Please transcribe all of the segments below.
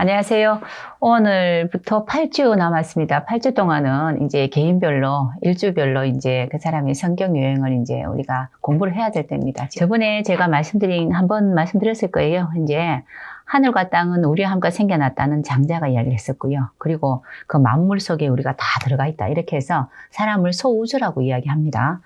안녕하세요. 오늘부터 8주 남았습니다. 8주 동안은 이제 개인별로, 일주별로 이제 그 사람의 성경 여행을 이제 우리가 공부를 해야 될 때입니다. 저번에 제가 말씀드린, 한 번 말씀드렸을 거예요. 이제 하늘과 땅은 우리와 함께 생겨났다는 장자가 이야기를 했었고요. 그리고 그 만물 속에 우리가 다 들어가 있다. 이렇게 해서 사람을 소우주라고 이야기합니다.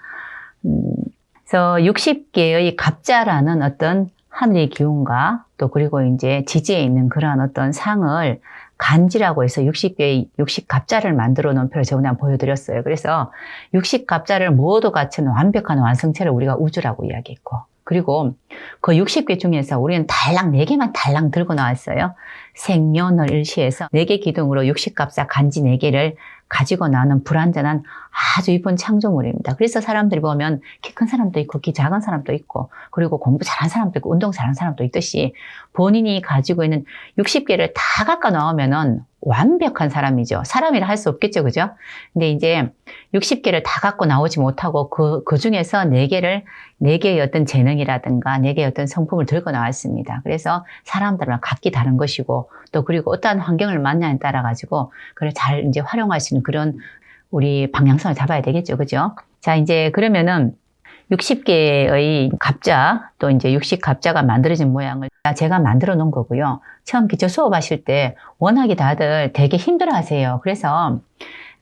음, 그래서 60개의 갑자라는 어떤 하늘의 기운과 또 그리고 이제 지지에 있는 그러한 어떤 상을 간지라고 해서 60개의 60갑자를 만들어 놓은 표를 저번에 한번 보여드렸어요. 그래서 60갑자를 모두 갖춘 완벽한 완성체를 우리가 우주라고 이야기했고 그리고 그 60개 중에서 우리는 달랑 4개만 달랑 들고 나왔어요. 생년을 일시해서 4개 기둥으로 60갑자 간지 4개를 가지고 나는 불완전한 아주 이쁜 창조물입니다. 그래서 사람들이 보면 키 큰 사람도 있고 키 작은 사람도 있고 그리고 공부 잘하는 사람도 있고 운동 잘하는 사람도 있듯이 본인이 가지고 있는 60개를 다 갖고 나오면은 완벽한 사람이죠. 사람이라 할 수 없겠죠. 그죠? 근데 이제 60개를 다 갖고 나오지 못하고 그, 그 중에서 4개를, 4개의 어떤 재능이라든가 4개의 어떤 성품을 들고 나왔습니다. 그래서 사람들은 각기 다른 것이고 또 그리고 어떠한 환경을 만나에 따라 가지고 그걸 잘 이제 활용할 수 있는 그런 우리 방향성을 잡아야 되겠죠. 그죠? 자, 이제 그러면은 60개의 갑자 또 이제 60갑자가 만들어진 모양을 제가 만들어 놓은 거고요. 처음 기초 수업하실 때 워낙에 다들 되게 힘들어 하세요. 그래서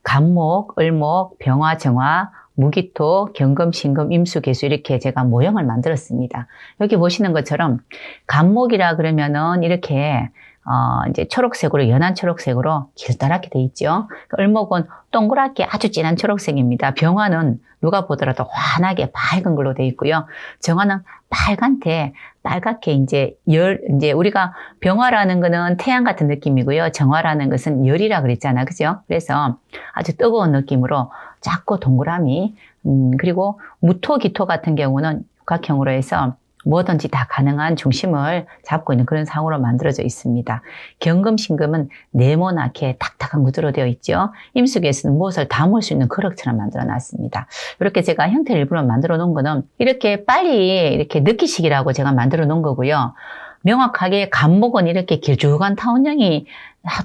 간목, 을목, 병화, 정화, 무기토, 경금, 신금, 임수, 개수 이렇게 제가 모형을 만들었습니다. 여기 보시는 것처럼 간목이라 그러면은 이렇게 어, 이제 초록색으로, 연한 초록색으로 길다랗게 돼 있죠. 그 을목은 동그랗게 아주 진한 초록색입니다. 병화는 누가 보더라도 환하게 밝은 걸로 돼 있고요. 정화는 빨간테 빨갛게 이제 열, 이제 우리가 병화라는 거는 태양 같은 느낌이고요. 정화라는 것은 열이라 그랬잖아. 그죠? 그래서 아주 뜨거운 느낌으로 작고 동그라미, 음, 그리고 무토, 기토 같은 경우는 육각형으로 해서 뭐든지 다 가능한 중심을 잡고 있는 그런 상으로 만들어져 있습니다. 경금, 신금은 네모나게 탁탁한 구조로 되어 있죠. 임수기에서는 무엇을 담을 수 있는 그릇처럼 만들어 놨습니다. 이렇게 제가 형태를 일부러 만들어 놓은 거는 이렇게 빨리 이렇게 느끼시기라고 제가 만들어 놓은 거고요. 명확하게 간목은 이렇게 길쭉한 타원형이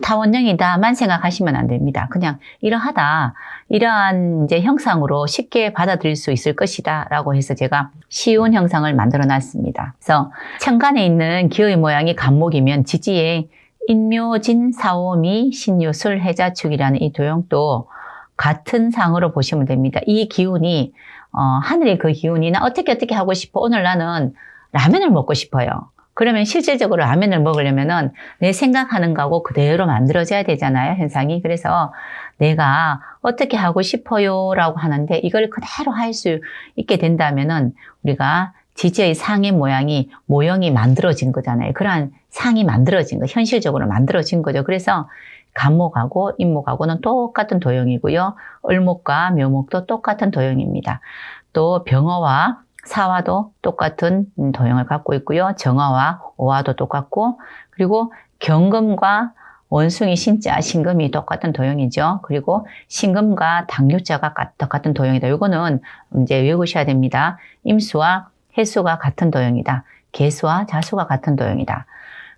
타원형이다만 생각하시면 안 됩니다. 그냥 이러하다, 이러한 이제 형상으로 쉽게 받아들일 수 있을 것이다 라고 해서 제가 쉬운 형상을 만들어 놨습니다. 그래서 천간에 있는 기의 모양이 간목이면 지지에 인묘진, 사오미, 신유술, 해자축이라는 이 도형도 같은 상으로 보시면 됩니다. 이 기운이 어, 하늘의 그 기운이 나 어떻게 어떻게 하고 싶어 오늘 나는 라면을 먹고 싶어요. 그러면 실질적으로 라면을 먹으려면은 내 생각하는 거하고 그대로 만들어져야 되잖아요, 현상이. 그래서 내가 어떻게 하고 싶어요 라고 하는데 이걸 그대로 할 수 있게 된다면은 우리가 지지의 상의 모양이, 모형이 만들어진 거잖아요. 그러한 상이 만들어진 거, 현실적으로 만들어진 거죠. 그래서 간목하고 임목하고는 똑같은 도형이고요. 을목과 묘목도 똑같은 도형입니다. 또 병어와 사화도 똑같은 도형을 갖고 있고요. 정화와 오화도 똑같고 그리고 경금과 원숭이 신자, 신금이 똑같은 도형이죠. 그리고 신금과 당류자가 똑같은 도형이다. 이거는 이제 외우셔야 됩니다. 임수와 해수가 같은 도형이다. 개수와 자수가 같은 도형이다.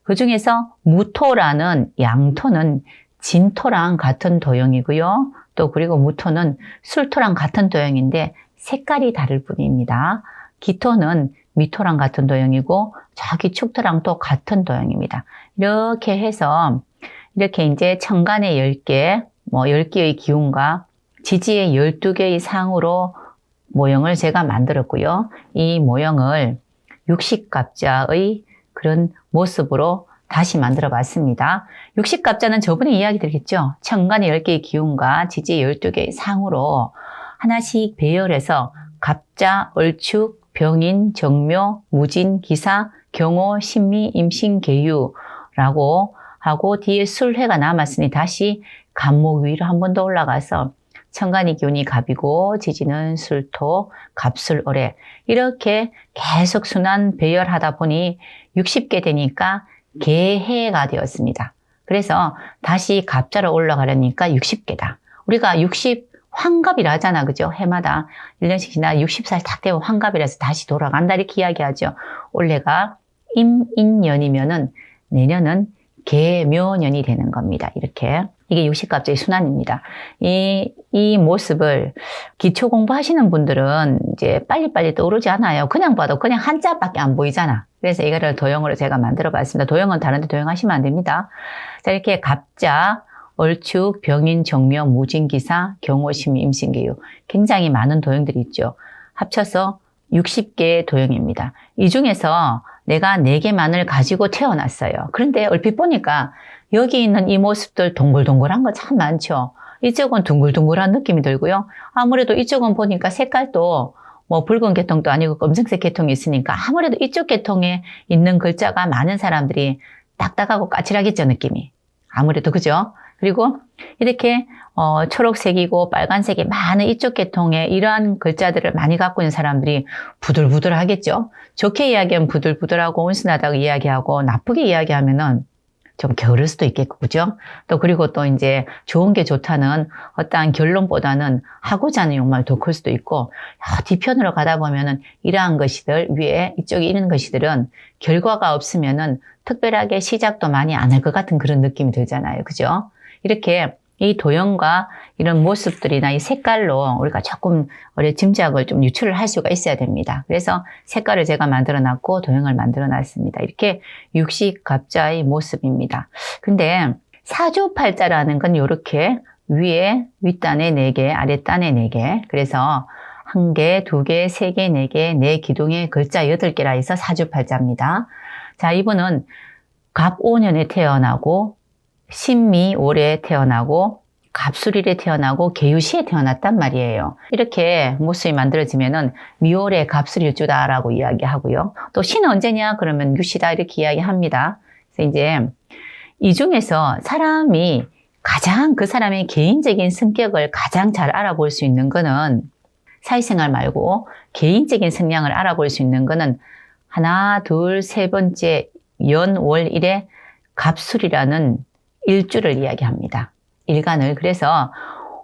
그 중에서 무토라는 양토는 진토랑 같은 도형이고요. 또 그리고 무토는 술토랑 같은 도형인데 색깔이 다를 뿐입니다. 기토는 미토랑 같은 도형이고 저기 축토랑 또 같은 도형입니다. 이렇게 해서 이렇게 이제 천간의 10개, 뭐 10개의 기운과 지지의 12개의 상으로 모형을 제가 만들었고요. 이 모형을 60갑자의 그런 모습으로 다시 만들어 봤습니다. 60갑자는 저번에 이야기 드렸겠죠. 천간의 10개의 기운과 지지의 12개의 상으로 하나씩 배열해서 갑자, 얼축, 병인, 정묘, 무진, 기사, 경호, 신미, 임신, 계유라고 하고 뒤에 술해가 남았으니 다시 간목 위로 한 번 더 올라가서 천간이 기운이 갑이고 지지는 술토, 갑술 어래 이렇게 계속 순환 배열하다 보니 60개 되니까 개해가 되었습니다. 그래서 다시 갑자로 올라가려니까 60개다. 우리가 60 환갑이라 하잖아. 그죠? 해마다 1년씩 지나 60살 딱 되면 환갑이라서 다시 돌아간다. 이렇게 이야기하죠. 올해가 임인년이면은 내년은 개묘년이 되는 겁니다. 이렇게. 이게 육식갑자의 순환입니다. 이, 이 모습을 기초 공부하시는 분들은 이제 빨리빨리 떠오르지 않아요. 그냥 봐도 그냥 한자밖에 안 보이잖아. 그래서 이거를 도형으로 제가 만들어 봤습니다. 도형은 다른데 도형하시면 안 됩니다. 자, 이렇게 갑자, 얼축, 병인, 정묘, 무진기사, 경호심, 임신기유. 굉장히 많은 도형들이 있죠. 합쳐서 60개의 도형입니다. 이 중에서 내가 4개만을 가지고 태어났어요. 그런데 얼핏 보니까 여기 있는 이 모습들 동글동글한 거 참 많죠. 이쪽은 둥글둥글한 느낌이 들고요. 아무래도 이쪽은 보니까 색깔도 뭐 붉은 계통도 아니고 검정색 계통이 있으니까 아무래도 이쪽 계통에 있는 글자가 많은 사람들이 딱딱하고 까칠하겠죠, 느낌이. 아무래도 그죠? 그리고 이렇게 어, 초록색이고 빨간색이 많은 이쪽 계통의 이러한 글자들을 많이 갖고 있는 사람들이 부들부들하겠죠. 좋게 이야기하면 부들부들하고 온순하다고 이야기하고 나쁘게 이야기하면은 좀 게으를 수도 있겠고, 그죠? 또 그리고 또 이제 좋은 게 좋다는 어떠한 결론보다는 하고자 하는 욕망이 더 클 수도 있고, 야, 뒤편으로 가다 보면은 이러한 것이들, 위에 이쪽에 있는 것이들은 결과가 없으면은 특별하게 시작도 많이 안 할 것 같은 그런 느낌이 들잖아요. 그죠? 이렇게 이 도형과 이런 모습들이나 이 색깔로 우리가 조금 어려 짐작을 좀 유출을 할 수가 있어야 됩니다. 그래서 색깔을 제가 만들어 놨고 도형을 만들어 놨습니다. 이렇게 육식 갑자의 모습입니다. 근데 사주팔자라는 건 이렇게 위에 윗단에 4개, 아랫단에 4개. 그래서 한 개, 두 개, 세 개, 네 개, 네 기둥의 글자 8개라 해서 사주팔자입니다. 자, 이분은 갑 5년에 태어나고 신미 올해 태어나고 갑술일에 태어나고 개유시에 태어났단 말이에요. 이렇게 모습이 만들어지면은 미월에 갑술일주다라고 이야기하고요. 또 신은 언제냐? 그러면 유시다 이렇게 이야기합니다. 그래서 이제 이 중에서 사람이 가장 그 사람의 개인적인 성격을 가장 잘 알아볼 수 있는 거는 사회생활 말고 개인적인 성향을 알아볼 수 있는 거는 하나, 둘, 세 번째 연, 월, 일에 갑술이라는 일주를 이야기합니다. 일간을. 그래서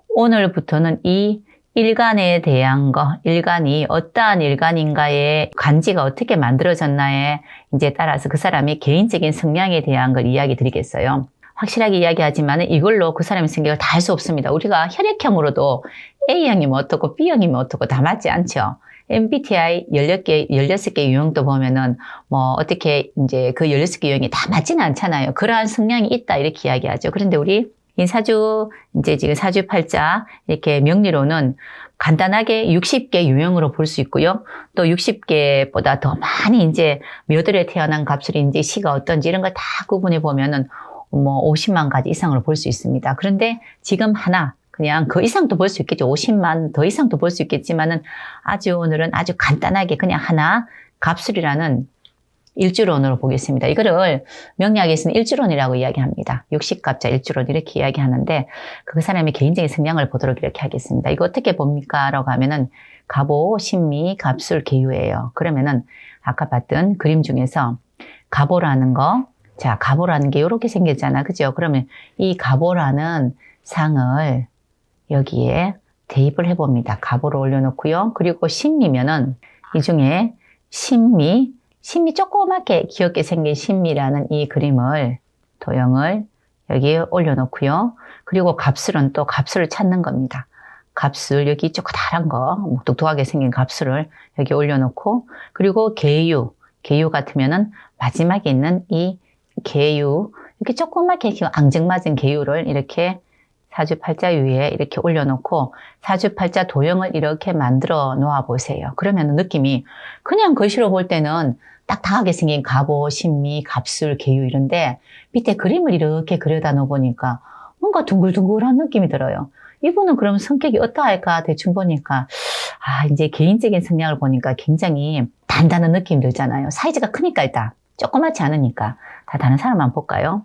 오늘부터는 이 일간에 대한 거, 일간이 어떠한 일간인가의 간지가 어떻게 만들어졌나에 이제 따라서 그 사람의 개인적인 성향에 대한 걸 이야기 드리겠어요. 확실하게 이야기하지만 이걸로 그 사람의 성격을 다할수 없습니다. 우리가 혈액형으로도 A형이면 어떻고 B형이면 어떻고 다 맞지 않죠. MBTI 16개, 16개 유형도 보면은 뭐 어떻게 이제 그 16개 유형이 다 맞지는 않잖아요. 그러한 성향이 있다 이렇게 이야기하죠. 그런데 우리 인사주 이제 지금 사주 팔자 이렇게 명리로는 간단하게 60개 유형으로 볼 수 있고요. 또 60개보다 더 많이 이제 몇 월에 태어난 갑술인지 시가 어떤지 이런 걸 다 구분해 보면은 뭐 50만 가지 이상으로 볼 수 있습니다. 그런데 지금 하나 그냥 그 이상도 볼 수 있겠죠. 50만 더 이상도 볼 수 있겠지만은 아주 오늘은 아주 간단하게 그냥 하나 갑술이라는 일주론으로 보겠습니다. 이거를 명리학에서는 일주론이라고 이야기합니다. 60갑자 일주론 이렇게 이야기하는데 그 사람의 개인적인 성향을 보도록 이렇게 하겠습니다. 이거 어떻게 봅니까? 라고 하면은 갑오, 신미, 갑술, 개유예요. 그러면은 아까 봤던 그림 중에서 갑오라는 거, 자, 갑오라는 게 이렇게 생겼잖아. 그죠? 그러면 이 갑오라는 상을 여기에 대입을 해봅니다. 갑오를 올려놓고요. 그리고 신미면은 이 중에 신미, 신미 조그맣게 귀엽게 생긴 신미라는 이 그림을 도형을 여기에 올려놓고요. 그리고 값술은 또 값술을 찾는 겁니다. 값술 여기 쪼그다란 거뭐 똑똑하게 생긴 값술을 여기 올려놓고 그리고 개유 개유 같으면은 마지막에 있는 이 개유 이렇게 조그맣게 앙증맞은 개유를 이렇게 사주팔자 위에 이렇게 올려놓고 사주팔자 도형을 이렇게 만들어 놓아 보세요. 그러면 느낌이 그냥 글씨로 볼 때는 딱딱하게 생긴 갑오, 신미, 갑술, 개유 이런데 밑에 그림을 이렇게 그려다 놓으니까 뭔가 둥글둥글한 느낌이 들어요. 이분은 그럼 성격이 어떠할까 대충 보니까 아 이제 개인적인 성향을 보니까 굉장히 단단한 느낌이 들잖아요. 사이즈가 크니까 일단 조그맣지 않으니까 다 다른 사람 한번 볼까요?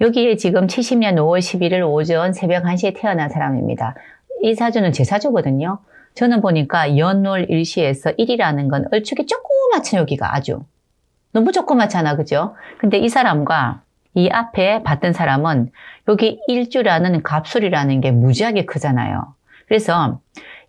여기에 지금 70년 5월 11일 오전 새벽 1시에 태어난 사람입니다. 이 사주는 제 사주거든요. 저는 보니까 연월 일시에서 1이라는 건 얼추게 조그맣죠, 여기가 아주. 너무 조그맣잖아, 그죠? 근데 이 사람과 이 앞에 봤던 사람은 여기 일주라는 갑술이라는 게 무지하게 크잖아요. 그래서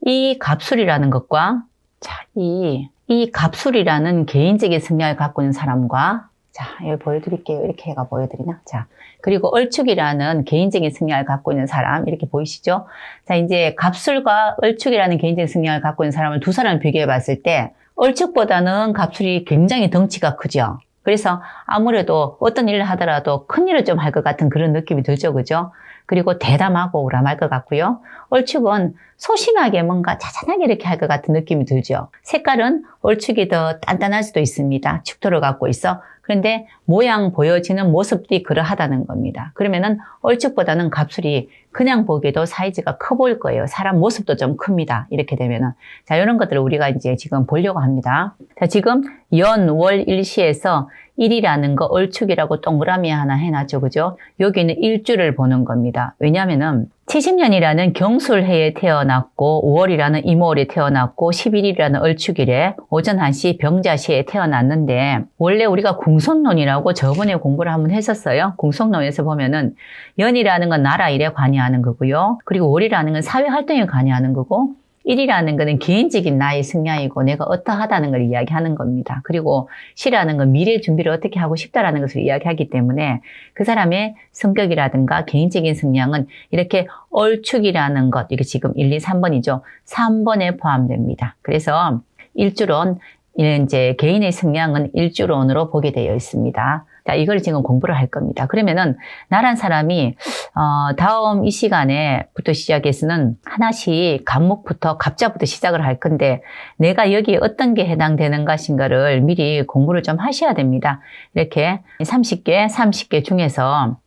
이 갑술이라는 것과 자, 이, 이 갑술이라는 개인적인 성향을 갖고 있는 사람과 자, 여기 보여드릴게요. 이렇게 해가 보여드리나? 자, 그리고 얼축이라는 개인적인 성향을 갖고 있는 사람, 이렇게 보이시죠? 자, 이제 갑술과 얼축이라는 개인적인 성향을 갖고 있는 사람을 두 사람을 비교해 봤을 때, 얼축보다는 갑술이 굉장히 덩치가 크죠? 그래서 아무래도 어떤 일을 하더라도 큰 일을 좀 할 것 같은 그런 느낌이 들죠, 그죠? 그리고 대담하고 우람할 것 같고요. 얼축은 소심하게 뭔가 자잘하게 이렇게 할 것 같은 느낌이 들죠. 색깔은 얼축이 더 단단할 수도 있습니다. 축토를 갖고 있어. 그런데 모양 보여지는 모습이 그러하다는 겁니다. 그러면은 얼축보다는 갑술이 그냥 보기에도 사이즈가 커 보일 거예요. 사람 모습도 좀 큽니다. 이렇게 되면은. 자, 이런 것들을 우리가 이제 지금 보려고 합니다. 자, 지금 연, 월, 일시에서 일이라는 거 얼축이라고 동그라미 하나 해놨죠. 그죠? 여기는 일주를 보는 겁니다. 왜냐면은 70년이라는 경술해에 태어났고 5월이라는 이모월에 태어났고 11일이라는 얼축일에 오전 1시 병자시에 태어났는데 원래 우리가 궁성론이라고 저번에 공부를 한번 했었어요. 궁성론에서 보면은 연이라는 건 나라 일에 관여하는 거고요. 그리고 월이라는 건 사회 활동에 관여하는 거고 일이라는 것은 개인적인 나의 승량이고 내가 어떠하다는 걸 이야기하는 겁니다. 그리고 시라는 건 미래 준비를 어떻게 하고 싶다라는 것을 이야기하기 때문에 그 사람의 성격이라든가 개인적인 승량은 이렇게 얼축이라는 것, 이게 지금 1, 2, 3번이죠. 3번에 포함됩니다. 그래서 일주론, 이제 개인의 성향은 일주론으로 보게 되어 있습니다. 자, 이걸 지금 공부를 할 겁니다. 그러면은 나란 사람이 어, 다음 이 시간에부터 시작해서는 하나씩 감목부터 갑자부터 시작을 할 건데 내가 여기 어떤 게 해당되는 것인가를 미리 공부를 좀 하셔야 됩니다. 이렇게 30개, 30개 중에서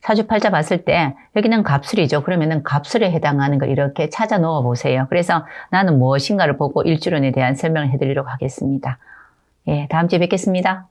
사주팔자 봤을 때 여기는 갑술이죠. 그러면은 갑술에 해당하는 걸 이렇게 찾아 놓아 보세요. 그래서 나는 무엇인가를 보고 일주론에 대한 설명을 해드리도록 하겠습니다. 예, 다음 주에 뵙겠습니다.